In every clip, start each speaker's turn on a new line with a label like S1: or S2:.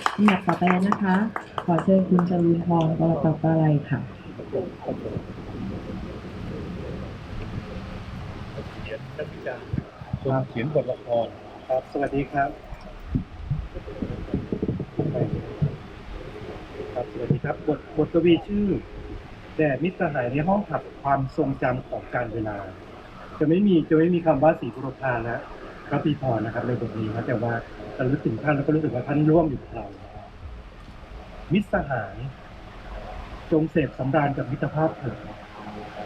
S1: ลำดับต่อไปนะคะ ขอเชิญคุณจรูนทองกรตอบอะไรค่ะ
S2: เขียนนักวิจารณ์
S3: คนเขียนบทละคร
S2: ครับ สวัสดีครับ ครับ สวัสดีครับ บทบทกวีชื่อแด่มิตรสหายในห้องขับความทรงจำของการเวลา จะไม่มีจะไม่มีคำว่าสีบุรพาและ พระปีพรนะครับในบทนี้นะแต่ว่าจะรู้ถึงท่านแล้วก็รู้สึกว่าท่านร่วมอยู่กับเรามิตรสหายจงเสพสำราญกับมิตรภาพเถิด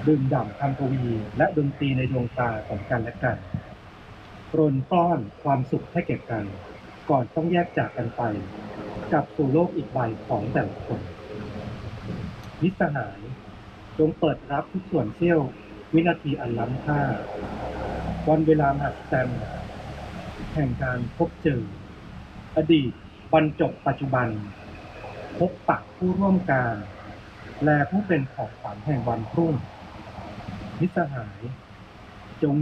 S2: ดื่มด่ำคำกวี และดนตรีในดวงตาของกันและกันรนป้อนความสุขให้แก่กัน ก่อนต้องแยกจากกันไปกลับสู่โลกอีกใบของแต่ละคนมิตรสหายจงเปิดรับทุกส่วนเสี้ยววินาทีอันล้ำค่า วันเวลามหัศจรรย์ แห่งการพบเจอ อดีตบรรจบปัจจุบัน พบปะผู้ร่วมการ และผู้เป็นของขวัญแห่งวันพรุ่งมิสหาย จง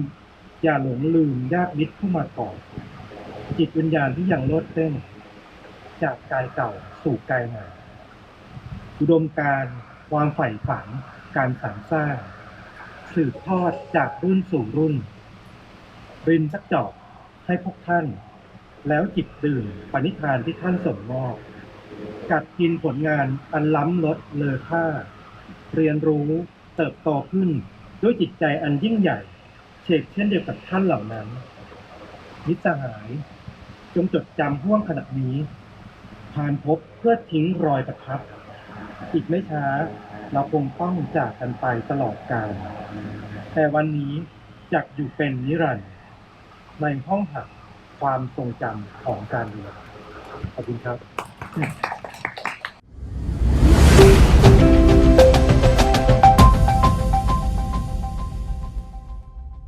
S2: อย่าหลงลืมญาติมิตรผู้มาก่อนจิตวิญญาณที่ยังโลดเต้น จากกายเก่าสู่กายใหม่อุดมการความใฝ่ฝัน การสรรสร้าง สืบทอดจากรุ่นสู่รุ่นรินสักจอก ให้พวกท่าน แล้วจิบดื่มปณิธานที่ท่านส่งมอบ กัดกินผลงานอันล้ำลดเลอค่า เรียนรู้เติบโตขึ้นด้วยจิตใจอันยิ่งใหญ่เชกเช่นเดียวกับท่านเหล่านั้นมิตรสหาย จงจดจำห่วงขณะนี้ผ่านพบเพื่อทิ้งรอยประทับ อีกไม่ช้าเราคงต้องจากกันไปตลอดกาลแต่วันนี้จักอยู่เป็นนิรันดร์ ในห้องหักความทรงจำของการเรียนขอบคุณครับ